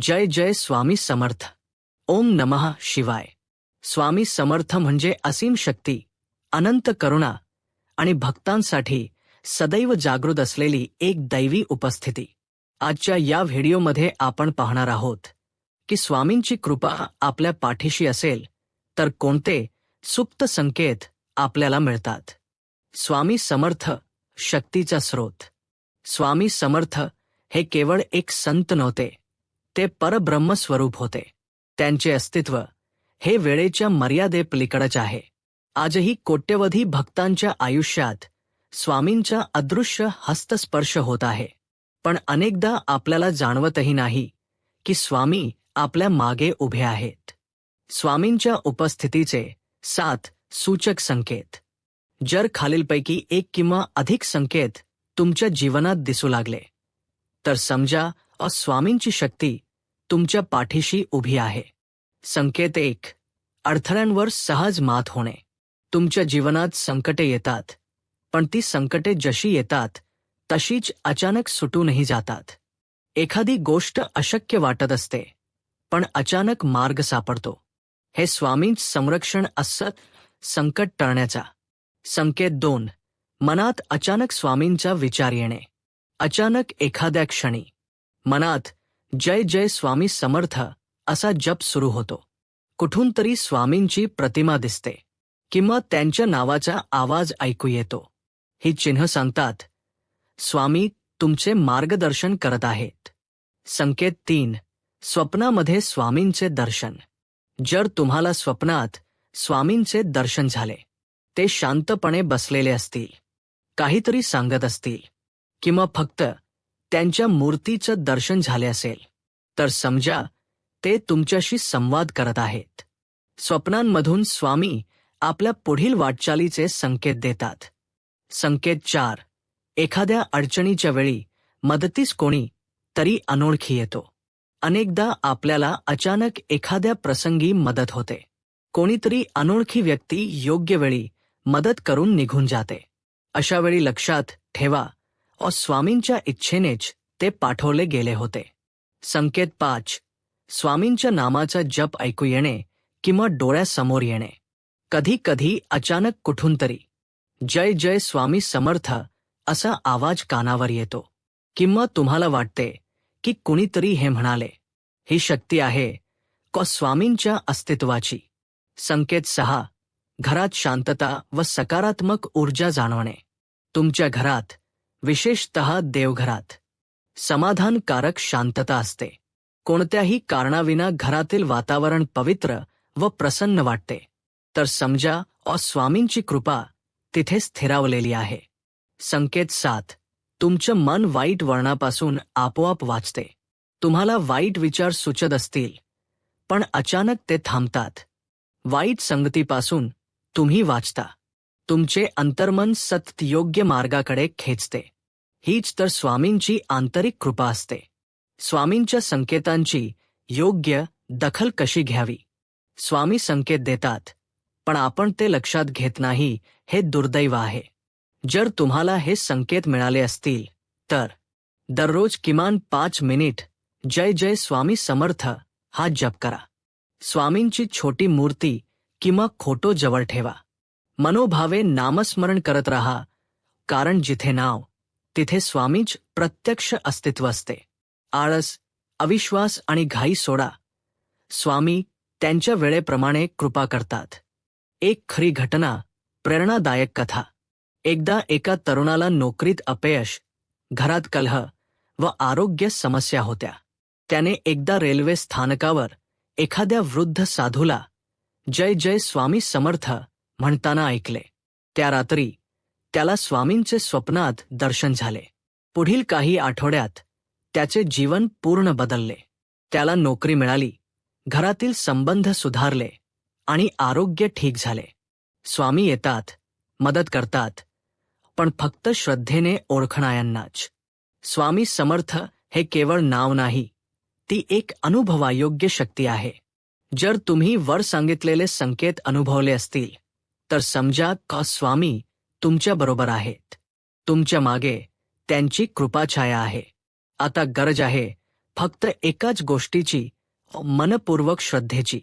जय जय स्वामी समर्थ. ओम नमः शिवाय. स्वामी समर्थ म्हणजे असीम शक्ती अनंत करुणा आणि भक्तांसाठी सदैव जागृत असलेली एक दैवी उपस्थिती. आजच्या या व्हिडिओमध्ये आपण पाहणार आहोत की स्वामींची कृपा आपल्या पाठीशी असेल तर कोणते सुप्त संकेत आपल्याला मिळतात. स्वामी समर्थ शक्तीचा स्रोत. स्वामी समर्थ हे केवळ एक संत नव्हते ते परब्रह्मस्वरूप होते. त्यांचे अस्तित्व हे वेळेच्या मर्यादेपलीकडच आहे. आजही कोट्यवधी भक्तांच्या आयुष्यात स्वामींचा अदृश्य हस्तस्पर्श होत आहे. पण अनेकदा आपल्याला जाणवतही नाही की स्वामी आपल्या मागे उभे आहेत. स्वामींच्या उपस्थितीचे सात सूचक संकेत. जर खालीलपैकी एक किंवा अधिक संकेत तुमच्या जीवनात दिसू लागले तर समजा स्वामींची शक्ती तुमच्या पाठीशी उभी आहे. संकेत एक अडथळ्यांवर सहज मात होणे. तुमच्या जीवनात संकटे येतात पण ती संकटे जशी येतात तशीच अचानक सुटूनही जातात. एखादी गोष्ट अशक्य वाटत असते पण अचानक मार्ग सापडतो. हे स्वामींच संरक्षण असत संकट टळण्याचा. संकेत दोन मनात अचानक स्वामींचा विचार येणे. अचानक एखाद्या क्षणी मनात जय जय स्वामी समर्थ असा जप सुरू होतो. कुठून तरी स्वामींची प्रतिमा दिसते किंवा त्यांच्या नावाचा आवाज ऐकू येतो. ही चिन्ह सांगतात स्वामी तुमचे मार्गदर्शन करत आहेत. संकेत तीन स्वप्नामध्ये स्वामींचे दर्शन. जर तुम्हाला स्वप्नात स्वामींचे दर्शन झाले ते शांतपणे बसलेले असतील काहीतरी सांगत असतील किंवा फक्त त्यांच्या मूर्तीचं दर्शन झाले असेल तर समजा ते तुमच्याशी संवाद करत आहेत. स्वप्नांमधून स्वामी आपल्या पुढील वाटचालीचे संकेत देतात. संकेत चार एखाद्या अडचणीच्या वेळी मदतीस कोणी तरी अनोळखी येतो. अनेकदा आपल्याला अचानक एखाद्या प्रसंगी मदत होते. कोणीतरी अनोळखी व्यक्ती योग्य वेळी मदत करून निघून जाते. अशा वेळी लक्षात ठेवा स्वामींच्या इच्छेनेच ते पाठवले गेले होते. संकेत पाच. स्वामींच्या नामाचा जप ऐकू येणे किंवा डोळ्यासमोर येणे. कधी कधी अचानक कुठून तरी. जय जय स्वामी समर्थ असा आवाज कानावर येतो. किंवा तुम्हाला वाटते की कुणीतरी हे म्हणाले ही शक्ती आहे को स्वामींच्या अस्तित्वाची. संकेत सहा. घरात शांतता व सकारात्मक ऊर्जा जाणवणे. तुमच्या घरात विशेषत देवघरात. समाधानकारक शांतता असते. कोणत्याही कारणाविना घरातील वातावरण पवित्र व प्रसन्न वाटते. तर समजा अ स्वामींची कृपा तिथे स्थिरावलेली आहे. संकेत सात. तुमचं मन वाईट वर्णापासून आपोआप वाचते. तुम्हाला वाईट विचार सुचत असतील. पण अचानक ते थांबतात. वाईट संगतीपासून तुम्ही वाचता. तुमचे अंतर्मन सतत योग्य मार्गाकडे खेचते. हीच तर स्वामींची आंतरिक कृपा असते. स्वामींच्या संकेतांची योग्य दखल कशी घ्यावी? स्वामी संकेत देतात पण आपण ते लक्षात घेत नाही हे दुर्दैव आहे. जर तुम्हाला हे संकेत मिळाले असतील तर दररोज किमान पाच मिनिट जय जय स्वामी समर्थ हा जप करा. स्वामींची छोटी मूर्ती किंवा खोटो जवळ ठेवा. मनोभावे नामस्मरण करत रहा कारण जिथे नाव तिथे स्वामीच प्रत्यक्ष अस्तित्व असते. आळस अविश्वास आणि घाई सोडा. स्वामी त्यांच्या वेळेप्रमाणे कृपा करतात. एक खरी घटना प्रेरणादायक कथा. एकदा एका तरुणाला नोकरीत अपयश घरात कलह व आरोग्य समस्या होत्या. त्याने एकदा रेल्वे स्थानकावर एखाद्या वृद्ध साधूला जय जय स्वामी समर्थ म्हणताना ऐकले. त्या रात्री त्याला स्वामींचे स्वप्नात दर्शन झाले. पुढील काही आठवड्यात त्याचे जीवन पूर्ण बदलले. त्याला नोकरी मिळाली घरातील संबंध सुधारले आणि आरोग्य ठीक झाले. स्वामी येतात मदत करतात पण फक्त श्रद्धेने ओळखणायांनाच स्वामी समर्थ हे केवळ नाव नाही ती एक अनुभवायोग्य शक्ती आहे. जर तुम्ही वर सांगितलेले संकेत अनुभवले असतील तर समजा का स्वामी तुमच्या बरोबर आहेत. तुमच्या मागे त्यांची कृपाछाया आहे. आता गरज आहे फक्त एकाच गोष्टीची मनपूर्वक श्रद्धेची.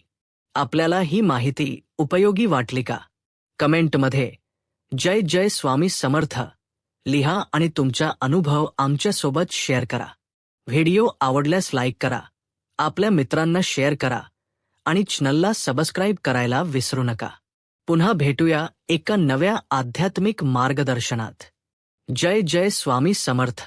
आपल्याला ही माहिती उपयोगी वाटली का? कमेंटमध्ये जय जय स्वामी समर्थ लिहा आणि तुमचा अनुभव आमच्यासोबत शेअर करा. व्हिडिओ आवडल्यास लाईक करा. आपल्या मित्रांना शेअर करा आणि चॅनलला सबस्क्राईब करायला विसरू नका. पुन्हा भेटूया एका नव्या आध्यात्मिक मार्गदर्शनात. जय जय स्वामी समर्थ.